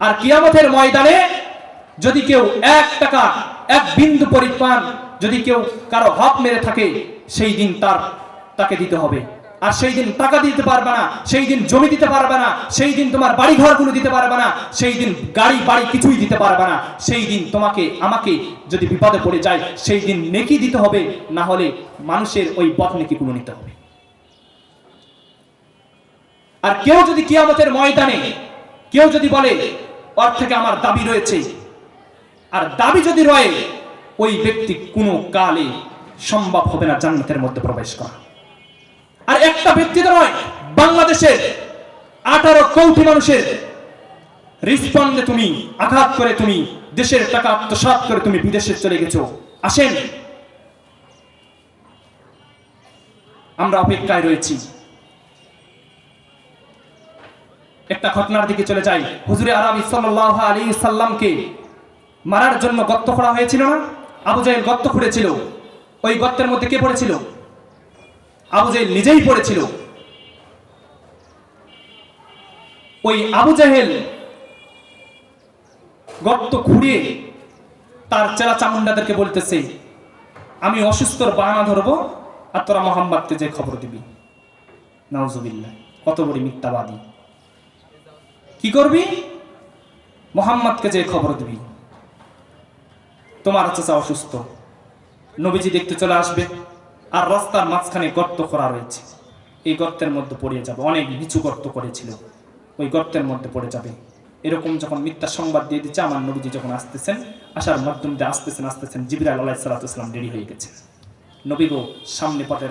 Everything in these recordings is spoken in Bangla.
আর কিয়ামতের ময়দানে যদি কেউ এক টাকা, এক বিন্দু পরিমাণ যদি কেউ কারও হক মেরে থাকে, সেই দিন তার তাকে দিতে হবে। আর সেই দিন টাকা দিতে পারবে না, সেই দিন জমি দিতে পারবে না, সেই দিন তোমার বাড়ি ঘরগুলো দিতে পারবে না, সেই দিন গাড়ি, বাড়ি কিছুই দিতে পারবে না, সেই দিন তোমাকে, আমাকে যদি বিপদে পড়ে যায়, সেই দিন নেকি দিতে হবে, না হলে মানুষের ওই পথ নেকি নেকিগুলো নিতে হবে। আর কেউ যদি কিয়ামতের ময়দানে, কেউ যদি বলে ওর থেকে আমার দাবি রয়েছে। আর দাবি যদি রয়ে, ওই ব্যক্তি কোনো কালে সম্ভব হবে না জান্নাতের মধ্যে প্রবেশ করা। আর একটা ব্যক্তি তো নয় বাংলাদেশের আঠারো কোটি মানুষের রিসপন্ডে তুমি, আঘাত করে তুমি, দেশের টাকা আত্মসাৎ করে তুমি বিদেশে চলে গেছো, আসেন। আমরা অপেক্ষায় রয়েছি। একটা ঘটনার দিকে চলে যাই। হুজুরে আরবি সাল্লাহ আলী সাল্লামকে মারার জন্য গর্ত করা হয়েছিল না? আবু জাহেল গর্ত খুঁড়েছিল। ওই গর্তের মধ্যে কে পড়েছিল? আবু জাহেল নিজেই পড়েছিল। ওই আবু জাহেল গর্ত খুঁড়িয়ে তার চেলা চামুন্ডাদেরকে বলতেছে, আমি অসুস্থর বাহানা ধরবো আর তোরা মোহাম্মদকে যে খবর দিবি। নাউজুবিল্লাহ, কত বড় মিথ্যাবাদী। কি করবি? মোহাম্মদকে যে খবর দিবি। তোমার চাচা অসুস্থ। নবীজি দেখতে চলে আসবে। আর রাস্তার মাঝখানে গর্ত করা রয়েছে। এই গর্তের মধ্যে পড়ে যাবে। অনেক নিচু গর্ত করেছিল। ওই গর্তের মধ্যে পড়ে যাবে। এরকম যখন মিথ্যা সংবাদ দিয়ে দিচ্ছে, আমার নবীজি যখন আসতেছেন আসার মাধ্যম দিয়ে আসতেছেন আসতেছেন জিবিরাল আল্লাহ সাল্লাহাম রেডি হয়ে গেছে। নবী গো, সামনে পথে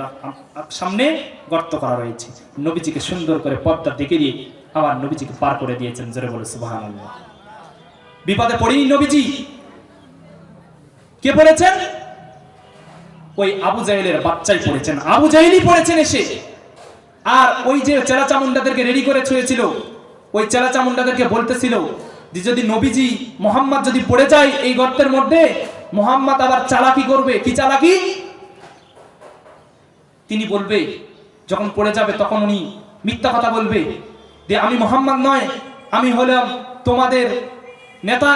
সামনে গর্ত করা রয়েছে। নবীজিকে সুন্দর করে পথটা দেখে দিয়ে আবার নবীজিকে পার করে দিয়েছেন, জোরে বলে সুবাহান বিপদে পড়েনি নবীজি। কে পড়েছেন? ওই আবু জাহেলের বাচ্চাই পড়েছেন। আবু জাহেলই পড়েছেন এসে। আর ওই যে চেলা চামুন্ডাদেরকে রেডি করে ছুঁয়েছিল, ওই চেলা চামুন্ডাদেরকে বলতেছিল যে যদি নবীজি মোহাম্মদ যদি পড়ে যায় এই গর্তের মধ্যে, মোহাম্মদ আবার চালাকি করবে। কি চালাকি? তিনি বলবে, যখন পড়ে যাবে তখন উনি মিথ্যা কথা বলবে। যে আমি মোহাম্মদ নয়, আমি হলাম তোমাদের নেতা।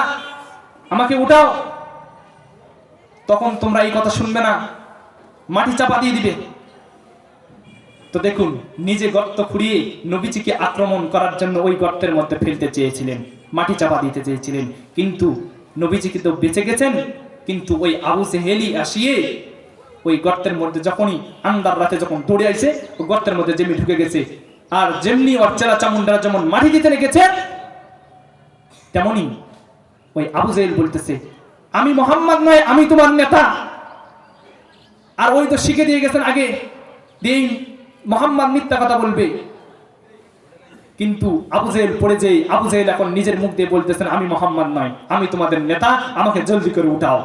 আমাকে উঠাও। তখন তোমরা এই কথা শুনবে না। মাটি চাপা দিয়ে দিবে। তো দেখুন, নিজে গর্ত খুঁড়িয়ে নবীজিকে আক্রমণ করার জন্য ওই গর্তের মধ্যে ফেলতে চেয়েছিলেন, মাটি চাপা দিতে চেয়েছিলেন। কিন্তু নবীজি তো বেঁচে গেছেন। কিন্তু ওই আবু সেহেলি আসিয়ে ওই গর্তের মধ্যে যখনই আন্দার রাতে যখন দৌড়ে আইছে ওই গর্তের মধ্যে জেমি ঢুকে গেছে। আর যেমনি ওর চেলা চামুন্ডারা যেমন মাটি দিতে লেগেছে, তেমনি ওই আবু জেহেল বলতেছে, আমি মোহাম্মদ নয়, আমি তোমার নেতা। আর ওই তো শিখে দিয়ে গেছেন আগে দিয়ে মোহাম্মদ মিথ্যা কথা বলবে। কিন্তু আবু জেহেল পড়ে যে আবু জেহেল এখন নিজের মুখ দিয়ে বলতেছেন, আমি মোহাম্মদ নয়, আমি তোমাদের নেতা, আমাকে জলদি করে উঠাও।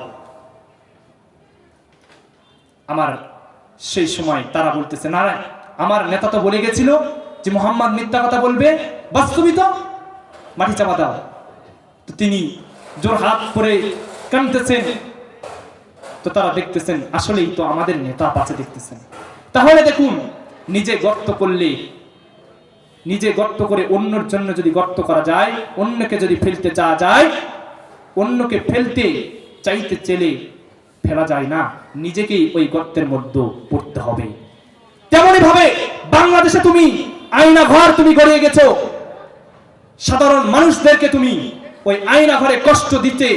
আমার সেই সময় তারা বলতেছে না, আমার নেতা তো বলে গেছিল যে মোহাম্মদ মিথ্যা কথা বলবে বাস্তবিত মাটি চাপা দাও। তো তিনি জোর হাত করে কানতেছেন তো তারা দেখতেছেন, আসলেই তো আমাদের নেতা পাশে দেখতেছেন। তাহলে দেখুন, নিজে গর্ত করলে, নিজে গর্ত করে অন্যর জন্য যদি গর্ত করা যায়, অন্যকে যদি ফেলতে চাওয়া যায়, অন্যকে ফেলতে, চাইতে চেলে ফেলা যায় না। নিজেকেই ওই গর্তের মধ্যে পড়তে হবে। তেমনই ভাবে বাংলাদেশে তুমি আয়না ঘর তুমি গড়িয়ে গেছো। সাধারণ মানুষদেরকে তুমি ওই আয়না ঘরে কষ্ট দিতে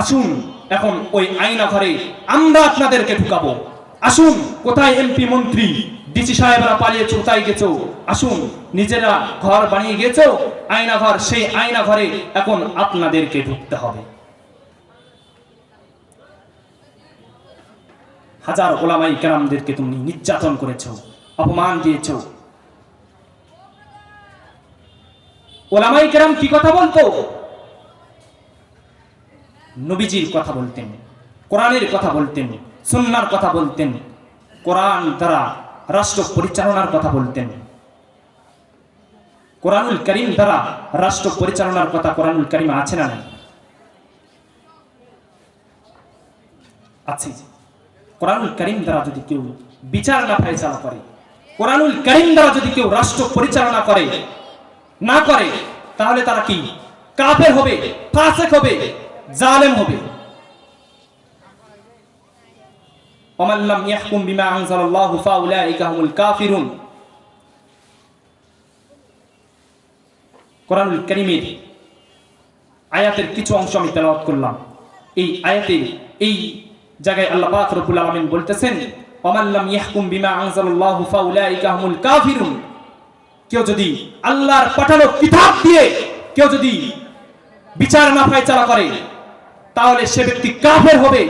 আসুন, এখন ওই আয়না ঘরে আমরা আপনাদেরকে ঢুকাবো। আসুন, কোথায় এমপি মন্ত্রী, ডিসি সাহেবরা পালিয়ে কোথায় গেছো? আসুন, নিজেরা ঘর বানিয়ে গেছো? আয়না ঘর সেই আয়না ঘরে এখন আপনাদেরকে ঢুকতে হবে। হাজার ওলামাই কেরামদেরকে তুমি নির্যাতন করেছ। অপমান দিয়েছ। ওলামাই কেরাম কি কথা বলতো? নবীজির কথা বলতেন, কোরআনের কথা বলতেন, সুন্নার কথা বলতেন, কোরআন দ্বারা রাষ্ট্র পরিচালনার কথা বলতেন। কোরআনুল করিম দ্বারা রাষ্ট্র পরিচালনার কথা কোরআনুল করিম আছে না আছে। কোরআনুল করিম দ্বারা যদি কেউ বিচার না ফেসলা করে কোরআনুল করিম দ্বারা যদি কেউ রাষ্ট্র পরিচালনা করে না করে তাহলে তারা কি কাফের হবে ফাসেক হবে জালেম হবে ومن لم يحكم بما أنزل الله فأولئك هم الكافرون কোরআনুল কারীমের আয়াতের কিছু অংশ আমি তেলাওয়াত করলাম এই আয়াতে এই জায়গায় আল্লাহ পাক রব্বুল আলামিন বলতেছেন ওমান লাম ইয়াহকুম বিমা আনজালাল্লাহু ফাউলাইকা হুমুল কাফিরুন। কেউ যদি আল্লাহর পাঠানো কিতাব দিয়ে কেউ যদি বিচার না চালা করে, তাহলে সে ব্যক্তি কাফের হবে।